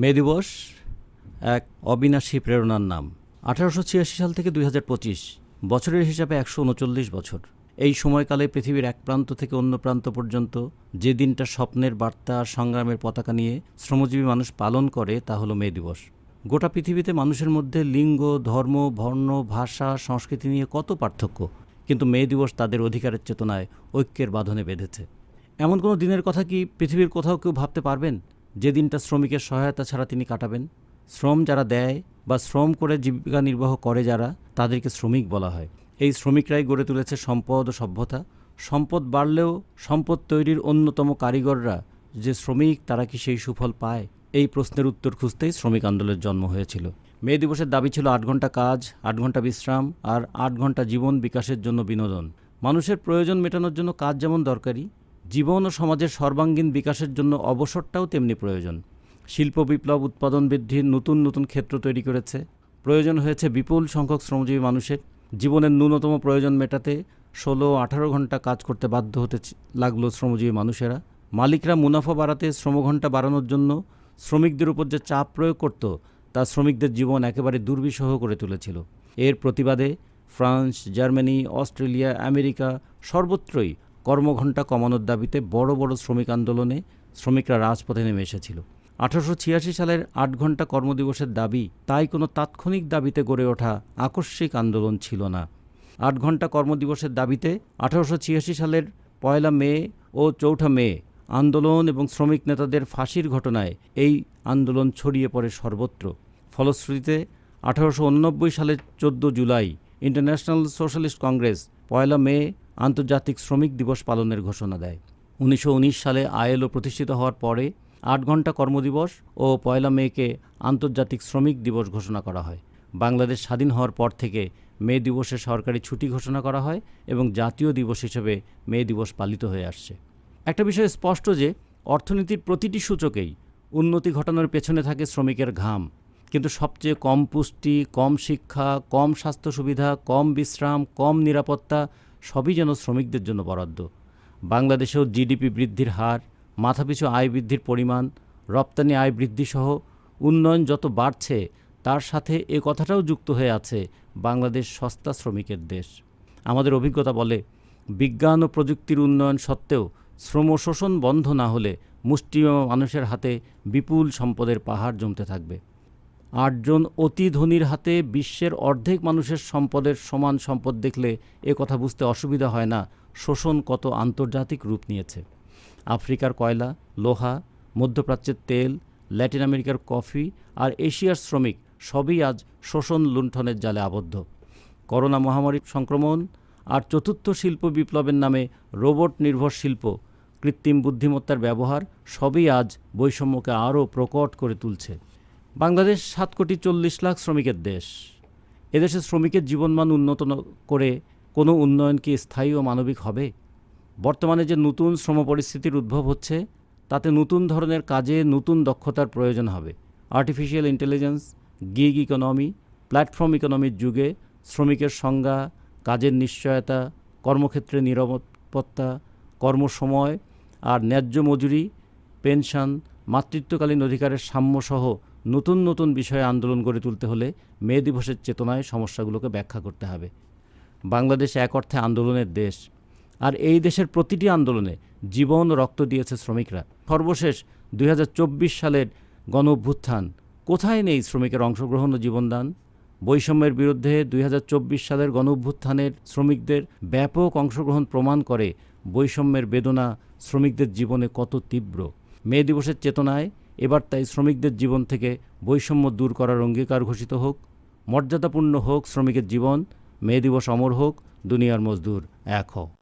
মে দিবস এক অবিনাশী প্রেরণার নাম। আঠারোশো ছিয়াশি সাল থেকে দুই হাজার পঁচিশ, বছরের হিসাবে একশো উনচল্লিশ বছর। এই সময়কালে পৃথিবীর এক প্রান্ত থেকে অন্য প্রান্ত পর্যন্ত যে দিনটা স্বপ্নের বার্তা আর সংগ্রামের পতাকা নিয়ে শ্রমজীবী মানুষ পালন করে, তা হলো মে দিবস। গোটা পৃথিবীতে মানুষের মধ্যে লিঙ্গ, ধর্ম, বর্ণ, ভাষা, সংস্কৃতি নিয়ে কত পার্থক্য, কিন্তু মে দিবস তাদের অধিকারের চেতনায় ঐক্যের বাঁধনে বেঁধেছে। এমন কোনো দিনের কথা কি পৃথিবীর কোথাও কেউ ভাবতে পারবেন? যে দিনটা শ্রমিকের সহায়তা ছাড়া তিনি কাটাবেন, শ্রম যারা দেয় বা শ্রম করে জীবিকা নির্বাহ করে যারা, তাদেরকে শ্রমিক বলা হয়। এই শ্রমিকরাই গড়ে তুলেছে সম্পদ ও সভ্যতা। সম্পদ বাড়লেও সম্পদ তৈরির অন্যতম কারিগররা যে শ্রমিক, তারা কি সেই সুফল পায়? এই প্রশ্নের উত্তর খুঁজতেই শ্রমিক আন্দোলনের জন্ম হয়েছিল। মে দিবসের দাবি ছিল আট ঘণ্টা কাজ, আট ঘণ্টা বিশ্রাম আর আট ঘণ্টা জীবন বিকাশের জন্য বিনোদন। মানুষের প্রয়োজন মেটানোর জন্য কাজ যেমন দরকারি জীবন ও সমাজের সর্বাঙ্গীন বিকাশের জন্য অবসরটাও তেমনি প্রয়োজন। শিল্প বিপ্লব, উৎপাদন বৃদ্ধির নতুন নতুন ক্ষেত্র তৈরি করেছে। প্রয়োজন হয়েছে বিপুল সংখ্যক শ্রমজীবী মানুষের। জীবনের ন্যূনতম প্রয়োজন মেটাতে ষোলো, আঠারো ঘণ্টা কাজ করতে বাধ্য হতে লাগল শ্রমজীবী মানুষেরা। মালিকরা মুনাফা বাড়াতে শ্রমঘণ্টা বাড়ানোর জন্য শ্রমিকদের উপর যে চাপ প্রয়োগ করত, তা শ্রমিকদের জীবন একেবারে দুর্বিষহ করে তুলেছিল। এর প্রতিবাদে ফ্রান্স, জার্মানি, অস্ট্রেলিয়া, আমেরিকা সর্বত্রই কর্মঘণ্টা কমানোর দাবিতে বড় বড় শ্রমিক আন্দোলনে শ্রমিকরা রাজপথে নেমে এসেছিল। আঠারোশো ছিয়াশি সালের আট ঘণ্টা কর্মদিবসের দাবি, তাই কোনো তাৎক্ষণিক দাবিতে গড়ে ওঠা আকস্মিক আন্দোলন ছিল না। আট ঘণ্টা কর্মদিবসের দাবিতে আঠারোশো ছিয়াশি সালের পয়লা মে ও চৌঠা মে আন্দোলন এবং শ্রমিক নেতাদের ফাঁসির ঘটনায় এই আন্দোলন ছড়িয়ে পড়ে সর্বত্র। ফলশ্রুতিতে আঠারোশো উননব্বই সালের চোদ্দ জুলাই ইন্টারন্যাশনাল সোশ্যালিস্ট কংগ্রেস পয়লা মে আন্তর্জাতিক শ্রমিক দিবস পালনের ঘোষণা দেয়। উনিশশো উনিশ সালে আইএলও প্রতিষ্ঠিত হওয়ার পরে আট ঘণ্টা কর্মদিবস ও পয়লা মেকে আন্তর্জাতিক শ্রমিক দিবস ঘোষণা করা হয়। বাংলাদেশ স্বাধীন হওয়ার পর থেকে মে দিবসে সরকারি ছুটি ঘোষণা করা হয় এবং জাতীয় দিবস হিসেবে মে দিবস পালিত হয়ে আসছে। একটা বিষয় স্পষ্ট যে, অর্থনীতির প্রতিটি সূচকেই উন্নতি ঘটানোর পেছনে থাকে শ্রমিকের ঘাম। কিন্তু সবচেয়ে কম পুষ্টি, কম শিক্ষা, কম স্বাস্থ্য সুবিধা কম বিশ্রাম, কম নিরাপত্তা সবই যেন শ্রমিকদের জন্য বরাদ্দ। বাংলাদেশেও জিডিপি বৃদ্ধির হার, মাথাপিছু আয় বৃদ্ধির পরিমাণ, রপ্তানি আয় বৃদ্ধিসহ উন্নয়ন যত বাড়ছে, তার সাথে এ কথাটাও যুক্ত হয়ে আছে বাংলাদেশ সস্তা শ্রমিকের দেশ। আমাদের অভিজ্ঞতা বলে, বিজ্ঞান ও প্রযুক্তির উন্নয়ন সত্ত্বেও শ্রম শোষণ বন্ধ না হলে মুষ্টিমেয় মানুষের হাতে বিপুল সম্পদের পাহাড় জমতে থাকবে। আটজন অতি ধনীর হাতে বিশ্বের অর্ধেক মানুষের সম্পদের সমান সম্পদ দেখলে এ কথা বুঝতে অসুবিধা হয় না। শোষণ কত আন্তর্জাতিক রূপ নিয়েছে। আফ্রিকার কয়লা, লোহা, মধ্যপ্রাচ্যের তেল, ল্যাটিন আমেরিকার কফি আর এশিয়ার শ্রমিক সবই আজ শোষণ লুণ্ঠনের জালে আবদ্ধ। করোনা মহামারীর সংক্রমণ আর চতুর্থ শিল্প বিপ্লবের নামে রোবট নির্ভর শিল্প, কৃত্রিম বুদ্ধিমত্তার ব্যবহার সবই আজ বৈষম্যকে আরও প্রকট করে তুলছে। বাংলাদেশ সাত কোটি চল্লিশ লাখ শ্রমিকের দেশ। এদেশে শ্রমিকের জীবনমান উন্নত করে কোনো উন্নয়ন কি স্থায়ী ও মানবিক হবে? বর্তমানে যে নতুন শ্রম পরিস্থিতির উদ্ভব হচ্ছে, তাতে নতুন ধরনের কাজে নতুন দক্ষতার প্রয়োজন হবে। Artificial intelligence gig economy platform ইকোনমির যুগে শ্রমিকের সংজ্ঞা, কাজের নিশ্চয়তা, কর্মক্ষেত্রে নিরাপত্তা, কর্মসময় আর ন্যায্য মজুরি, পেনশন, মাতৃত্বকালীন অধিকারের সাম্যসহ নতুন নতুন বিষয়ে আন্দোলন গড়ে তুলতে হলে মে দিবসের চেতনায় সমস্যাগুলোকে ব্যাখ্যা করতে হবে। বাংলাদেশ এক অর্থে আন্দোলনের দেশ। আর এই দেশের প্রতিটি আন্দোলনে জীবন রক্ত দিয়েছে শ্রমিকরা। সর্বশেষ দুই হাজার চব্বিশ সালের গণ অভ্যুত্থান কোথায় নেই শ্রমিকের অংশগ্রহণ ও জীবনদান? বৈষম্যের বিরুদ্ধে দুই হাজার চব্বিশ সালের গণ অভ্যুত্থানের শ্রমিকদের ব্যাপক অংশগ্রহণ প্রমাণ করে বৈষম্যের বেদনা শ্রমিকদের জীবনে কত তীব্র। মে দিবসের চেতনায় এবার তাই শ্রমিকদের জীবন থেকে বৈষম্য দূর করার অঙ্গীকার ঘোষিত হোক, মর্যাদাপূর্ণ হোক শ্রমিকের জীবন, মে দিবস অমর হোক, দুনিয়ার মজদুর এক হোক।